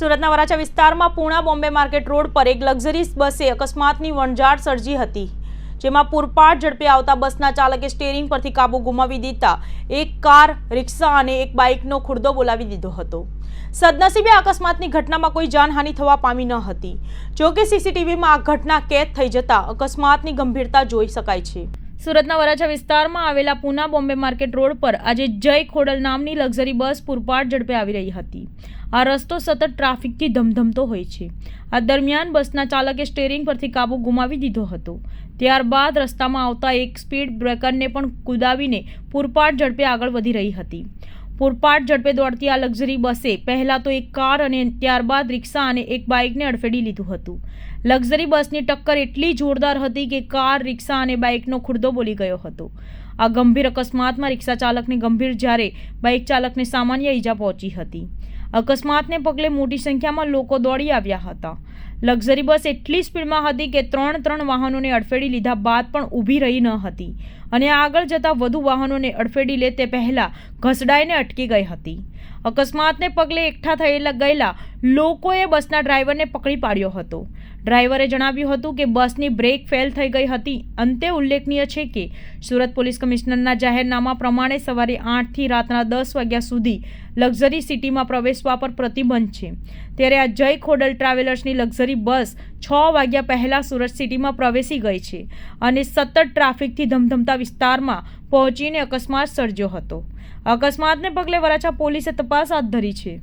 સુરતના વરાછા વિસ્તારમાં Puna Bombay market road પર એક લક્ઝરીસ બસે અકસ્માતની વણઝાર સર્જી હતી, જેમાં પૂરપાટ ઝડપે આવતા બસના ચાલકે સ્ટેરિંગ પરથી કાબુ ગુમાવી દીધા, એક કાર, રિક્ષા અને એક બાઇકનો ખુરદો બોલાવી દીધો હતો. સદનસીબે અકસ્માતની ઘટનામાં કોઈ જાનહાનિ થવા પામી ન હતી. જો કે સીસીટીવીમાં આ ઘટના કેદ થઈ જતા અકસ્માતની ગંભીરતા જોઈ શકાય છે. સુરતના વરાછા વિસ્તારમાં આવેલા પૂના બોમ્બે માર્કેટ રોડ પર આજે જય ખોડલ નામની લક્ઝરી બસ પૂરપાટ ઝડપે આવી રહી હતી. આ રસ્તો સતત ટ્રાફિકથી ધમધમતો હોય છે. આ દરમિયાન બસના ચાલકે સ્ટેરિંગ પરથી કાબુ ગુમાવી દીધો હતો. ત્યારબાદ રસ્તામાં આવતા એક સ્પીડ બ્રેકરને પણ કુદાવીને પૂરપાટ ઝડપે આગળ વધી રહી હતી. પૂરપાટ ઝડપે દોડતી આ લક્ઝરી બસે પહેલાં તો એક કાર અને ત્યારબાદ રિક્ષા અને એક બાઇકને અડફેડી લીધું હતું. લક્ઝરી બસની ટક્કર એટલી જોરદાર હતી કે કાર, રિક્ષા અને બાઇકનો ખુરદો બોલી ગયો હતો. આ ગંભીર અકસ્માતમાં રિક્ષા ચાલકને ગંભીર જ્યારે બાઇક ચાલકને સામાન્ય ઈજા પહોંચી હતી. અકસ્માતને પગલે મોટી સંખ્યામાં લોકો દોડી આવ્યા હતા. લક્ઝરી બસ એટલી સ્પીડમાં હતી કે ત્રણ ત્રણ વાહનોને અડફેડી લીધા બાદ પણ ઊભી રહી ન હતી અને આગળ જતા વધુ વાહનોને અડફેડી લે તે પહેલાં ઘસડાઈને અટકી ગઈ હતી. અકસ્માતને પગલે એકઠા થયેલા ગયેલા લોકોએ બસના ડ્રાઈવરને પકડી પાડ્યો હતો. ડ્રાઈવરે જણાવ્યું હતું કે બસની બ્રેક ફેલ થઈ ગઈ હતી. અંતે ઉલ્લેખનીય છે કે સુરત પોલીસ કમિશનરના જાહેરનામા પ્રમાણે સવારે આઠથી રાતના દસ વાગ્યા સુધી લક્ઝરી સિટીમાં પ્રવેશવા પર પ્રતિબંધ છે. ત્યારે આ જય ખોડલ ટ્રાવેલર્સની લક્ઝરી બસ છ વાગ્યા પહેલાં સુરત સિટીમાં પ્રવેશી ગઈ છે અને સતત ટ્રાફિકથી ધમધમતા વિસ્તારમાં પહોંચીને અકસ્માત સર્જ્યો હતો. અકસ્માતને પગલે વરાછા પોલીસે તપાસ હાથ ધરી છે.